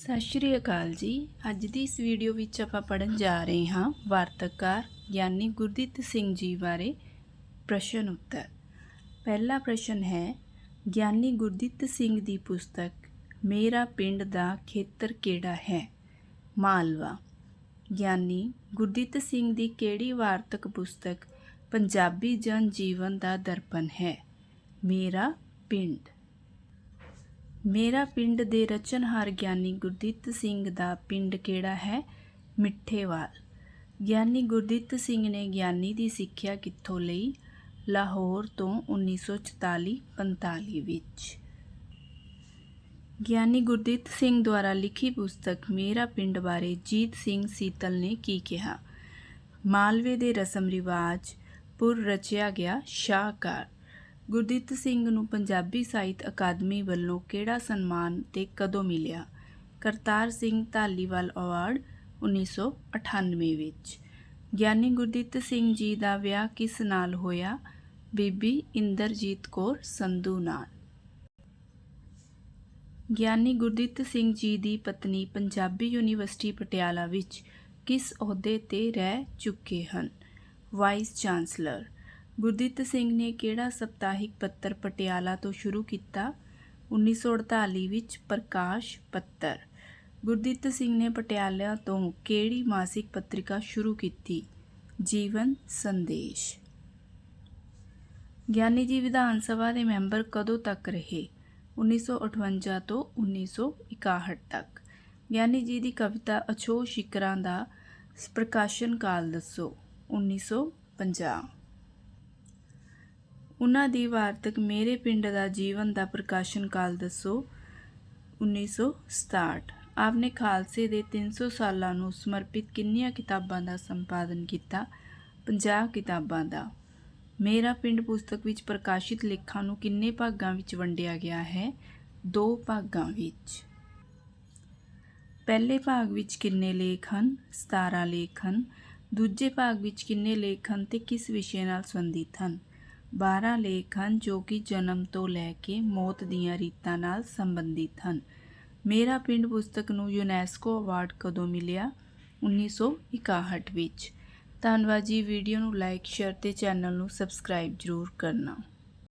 ਸਤਿ ਸ਼੍ਰੀ ਅਕਾਲ ਜੀ। ਅੱਜ ਦੀ ਇਸ ਵੀਡੀਓ ਵਿੱਚ ਆਪਾਂ ਪੜਨ ਜਾ ਰਹੇ ਹਾਂ ਵਾਰਤਕਾਰ ਗਿਆਨੀ ਗੁਰਦਿੱਤ ਸਿੰਘ ਜੀ ਬਾਰੇ ਪ੍ਰਸ਼ਨ ਉੱਤਰ। ਪਹਿਲਾ ਪ੍ਰਸ਼ਨ ਹੈ, ਗਿਆਨੀ ਗੁਰਦਿੱਤ ਸਿੰਘ ਦੀ ਪੁਸਤਕ, ਮੇਰਾ ਪਿੰਡ ਦਾ ਖੇਤਰ ਕਿਹੜਾ ਹੈ? ਮਾਲਵਾ। ਗਿਆਨੀ ਗੁਰਦਿੱਤ ਸਿੰਘ ਦੀ ਕਿਹੜੀ ਵਾਰਤਕ ਪੁਸਤਕ ਪੰਜਾਬੀ ਜਨ ਜੀਵਨ ਦਾ ਦਰਪਣ ਹੈ? ਮੇਰਾ ਪਿੰਡ। ਮੇਰਾ ਪਿੰਡ ਦੇ ਰਚਨਹਾਰ ਗਿਆਨੀ ਗੁਰਦੀਪ ਸਿੰਘ ਦਾ ਪਿੰਡ ਕਿਹੜਾ ਹੈ? ਮਿੱਠੇਵਾਲ। ਗਿਆਨੀ ਗੁਰਦੀਪ ਸਿੰਘ ਨੇ ਗਿਆਨੀ ਦੀ ਸਿੱਖਿਆ ਕਿੱਥੋਂ ਲਈ? ਲਾਹੌਰ ਤੋਂ 1944-45 ਵਿੱਚ। ਗਿਆਨੀ ਗੁਰਦੀਪ ਸਿੰਘ ਦੁਆਰਾ ਲਿਖੀ ਪੁਸਤਕ ਮੇਰਾ ਪਿੰਡ ਬਾਰੇ ਜੀਤ ਸਿੰਘ ਸੀਤਲ ਨੇ ਕੀ ਕਿਹਾ? ਮਾਲਵੇ ਦੇ ਰਸਮ ਰਿਵਾਜ ਪੁਰ ਰਚਿਆ ਗਿਆ ਸ਼ਾਹਕਾਰ। ਗੁਰਦਿੱਤ ਸਿੰਘ ਨੂੰ ਪੰਜਾਬੀ ਸਾਹਿਤ ਅਕਾਦਮੀ ਵੱਲੋਂ ਕਿਹੜਾ ਸਨਮਾਨ ਤੇ ਕਦੋਂ ਮਿਲਿਆ? ਕਰਤਾਰ ਸਿੰਘ ਧਾਲੀਵਾਲ ਅਵਾਰਡ 1998 ਵਿੱਚ। ਗਿਆਨੀ ਗੁਰਦਿੱਤ ਸਿੰਘ ਜੀ ਦਾ ਵਿਆਹ ਕਿਸ ਨਾਲ ਹੋਇਆ? ਬੀਬੀ ਇੰਦਰਜੀਤ ਕੌਰ ਸੰਧੂ ਨਾਲ। ਗਿਆਨੀ ਗੁਰਦਿੱਤ ਸਿੰਘ ਜੀ ਦੀ ਪਤਨੀ ਪੰਜਾਬੀ ਯੂਨੀਵਰਸਿਟੀ ਪਟਿਆਲਾ ਵਿੱਚ ਕਿਸ ਅਹੁਦੇ ਤੇ ਰਹਿ ਚੁੱਕੇ ਹਨ? ਵਾਈਸ ਚਾਂਸਲਰ ਗੁਰਦਿੱਤ ਸਿੰਘ ਨੇ ਕਿਹੜਾ ਸਪਤਾਹਿਕ ਪੱਤਰ ਪਟਿਆਲਾ ਤੋਂ ਸ਼ੁਰੂ ਕੀਤਾ? 1948 ਵਿੱਚ ਪ੍ਰਕਾਸ਼ ਪੱਤਰ। ਗੁਰਦਿੱਤ ਸਿੰਘ ਨੇ ਪਟਿਆਲਾ ਤੋਂ ਕਿਹੜੀ ਮਾਸਿਕ ਪੱਤਰਿਕਾ ਸ਼ੁਰੂ ਕੀਤੀ? ਜੀਵਨ ਸੰਦੇਸ਼। ਗਿਆਨੀ ਜੀ ਵਿਧਾਨ ਸਭਾ ਦੇ ਮੈਂਬਰ ਕਦੋਂ ਤੱਕ ਰਹੇ? 1958 ਤੋਂ 1961 ਤੱਕ। ਗਿਆਨੀ ਜੀ ਦੀ ਕਵਿਤਾ ਅਛੋ ਸ਼ਿਕਰਾਂ ਦਾ ਪ੍ਰਕਾਸ਼ਨ ਕਾਲ ਦੱਸੋ। 1950 ਉਹਨਾਂ ਦੀ ਵਾਰਤਕ ਮੇਰੇ ਪਿੰਡ ਦਾ ਜੀਵਨ ਦਾ ਪ੍ਰਕਾਸ਼ਨ ਕਾਲ ਦੱਸੋ। 1967 ਆਪਨੇ ਖਾਲਸੇ ਦੇ 300 ਸਾਲਾਂ ਨੂੰ ਸਮਰਪਿਤ ਕਿੰਨੀਆਂ ਕਿਤਾਬਾਂ ਦਾ ਸੰਪਾਦਨ ਕੀਤਾ? 50 ਕਿਤਾਬਾਂ ਦਾ। ਮੇਰਾ ਪਿੰਡ ਪੁਸਤਕ ਵਿੱਚ ਪ੍ਰਕਾਸ਼ਿਤ ਲੇਖਾਂ ਨੂੰ ਕਿੰਨੇ ਭਾਗਾਂ ਵਿੱਚ ਵੰਡਿਆ ਗਿਆ ਹੈ? ਦੋ ਭਾਗਾਂ ਵਿੱਚ। ਪਹਿਲੇ ਭਾਗ ਵਿੱਚ ਕਿੰਨੇ ਲੇਖ ਹਨ? 17 ਲੇਖ ਹਨ। ਦੂਜੇ ਭਾਗ ਵਿੱਚ ਕਿੰਨੇ ਲੇਖ ਹਨ ਤੇ ਕਿਸ ਵਿਸ਼ੇ ਨਾਲ ਸੰਬੰਧਿਤ ਹਨ? 12 ਲੇਖ ਹਨ ਜੋ ਕਿ ਜਨਮ ਤੋਂ ਲੈ ਕੇ ਮੌਤ ਦੀਆਂ ਰੀਤਾਂ ਨਾਲ ਸੰਬੰਧਿਤ ਹਨ। ਮੇਰਾ ਪਿੰਡ ਪੁਸਤਕ ਨੂੰ ਯੂਨੈਸਕੋ ਅਵਾਰਡ ਕਦੋਂ ਮਿਲਿਆ? 1961 ਵਿੱਚ। ਧੰਨਵਾਦ ਜੀ। ਵੀਡੀਓ ਨੂੰ ਲਾਈਕ, ਸ਼ੇਅਰ ਤੇ ਚੈਨਲ ਨੂੰ ਸਬਸਕ੍ਰਾਈਬ ਜ਼ਰੂਰ ਕਰਨਾ।